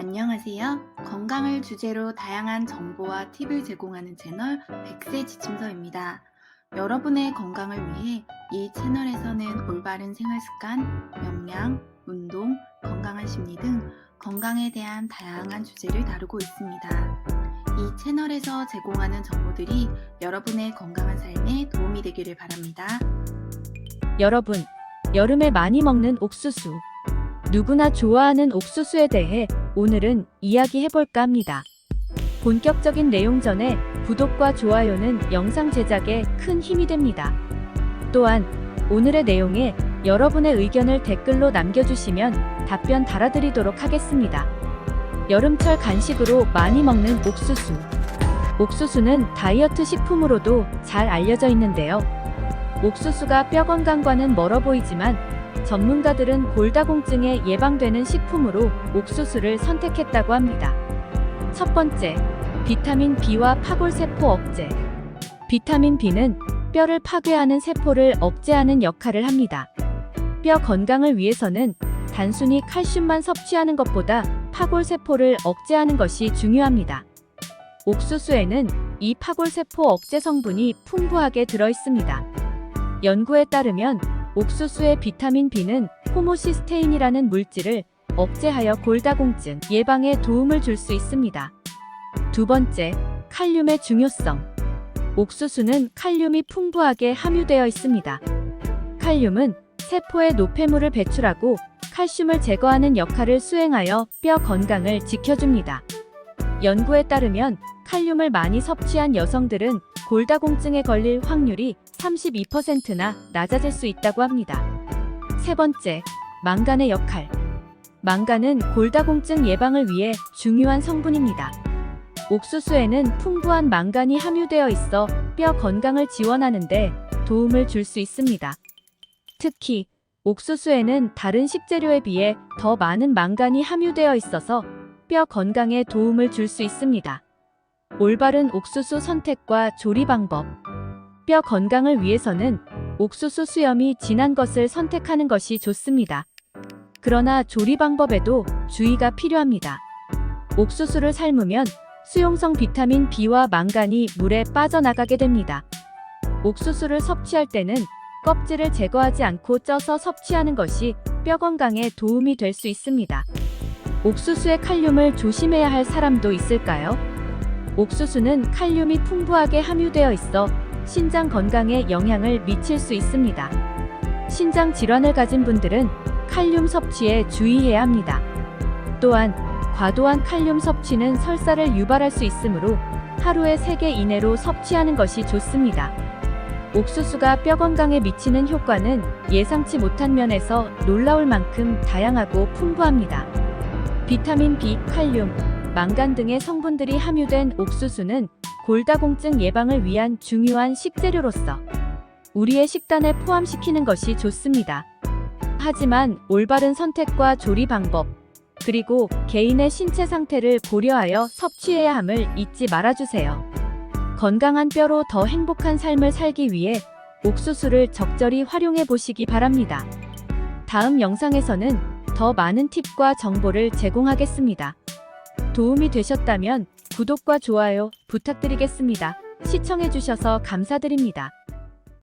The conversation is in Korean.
안녕하세요. 건강을 주제로 다양한 정보와 팁을 제공하는 채널 백세 지침서입니다. 여러분의 건강을 위해 이 채널에서는 올바른 생활 습관, 영양, 운동, 건강한 심리 등 건강에 대한 다양한 주제를 다루고 있습니다. 이 채널에서 제공하는 정보들이 여러분의 건강한 삶에 도움이 되기를 바랍니다. 여러분, 여름에 많이 먹는 옥수수. 누구나 좋아하는 옥수수에 대해 오늘은 이야기해볼까 합니다. 본격적인 내용 전에 구독과 좋아요는 영상 제작에 큰 힘이 됩니다. 또한 오늘의 내용에 여러분의 의견을 댓글로 남겨주시면 답변 달아드리도록 하겠습니다. 여름철 간식으로 많이 먹는 옥수수. 옥수수는 다이어트 식품으로도 잘 알려져 있는데요. 옥수수가 뼈 건강과는 멀어 보이지만 전문가들은 골다공증에 예방되는 식품으로 옥수수를 선택했다고 합니다. 첫 번째, 비타민 B와 파골세포 억제. 비타민 B는 뼈를 파괴하는 세포를 억제하는 역할을 합니다. 뼈 건강을 위해서는 단순히 칼슘만 섭취하는 것보다 파골세포를 억제하는 것이 중요합니다. 옥수수에는 이 파골세포 억제 성분이 풍부하게 들어 있습니다. 연구에 따르면 옥수수의 비타민 B는 호모시스테인이라는 물질을 억제하여 골다공증 예방에 도움을 줄 수 있습니다. 두 번째, 칼륨의 중요성. 옥수수는 칼륨이 풍부하게 함유되어 있습니다. 칼륨은 세포에 노폐물을 배출하고 칼슘을 제거하는 역할을 수행하여 뼈 건강을 지켜줍니다. 연구에 따르면 칼륨을 많이 섭취한 여성들은 골다공증에 걸릴 확률이 32%나 낮아질 수 있다고 합니다. 세 번째, 망간의 역할. 망간은 골다공증 예방을 위해 중요한 성분입니다. 옥수수에는 풍부한 망간이 함유되어 있어 뼈 건강을 지원하는데 도움을 줄 수 있습니다. 특히 옥수수에는 다른 식재료에 비해 더 많은 망간이 함유되어 있어서 뼈 건강에 도움을 줄 수 있습니다. 올바른 옥수수 선택과 조리 방법. 뼈 건강을 위해서는 옥수수 수염이 진한 것을 선택하는 것이 좋습니다. 그러나 조리 방법에도 주의가 필요합니다. 옥수수를 삶으면 수용성 비타민 B와 망간이 물에 빠져나가게 됩니다. 옥수수를 섭취할 때는 껍질을 제거하지 않고 쪄서 섭취하는 것이 뼈 건강에 도움이 될 수 있습니다. 옥수수의 칼륨을 조심해야 할 사람도 있을까요? 옥수수는 칼륨이 풍부하게 함유되어 있어 신장 건강에 영향을 미칠 수 있습니다. 신장 질환을 가진 분들은 칼륨 섭취에 주의해야 합니다. 또한 과도한 칼륨 섭취는 설사를 유발할 수 있으므로 하루에 3개 이내로 섭취하는 것이 좋습니다. 옥수수가 뼈 건강에 미치는 효과는 예상치 못한 면에서 놀라울 만큼 다양하고 풍부합니다. 비타민 B, 칼륨, 망간 등의 성분들이 함유된 옥수수는 골다공증 예방을 위한 중요한 식재료로서 우리의 식단에 포함시키는 것이 좋습니다. 하지만 올바른 선택과 조리 방법, 그리고 개인의 신체 상태를 고려하여 섭취해야 함을 잊지 말아주세요. 건강한 뼈로 더 행복한 삶을 살기 위해 옥수수를 적절히 활용해 보시기 바랍니다. 다음 영상에서는 더 많은 팁과 정보를 제공하겠습니다. 도움이 되셨다면 구독과 좋아요 부탁드리겠습니다. 시청해주셔서 감사드립니다.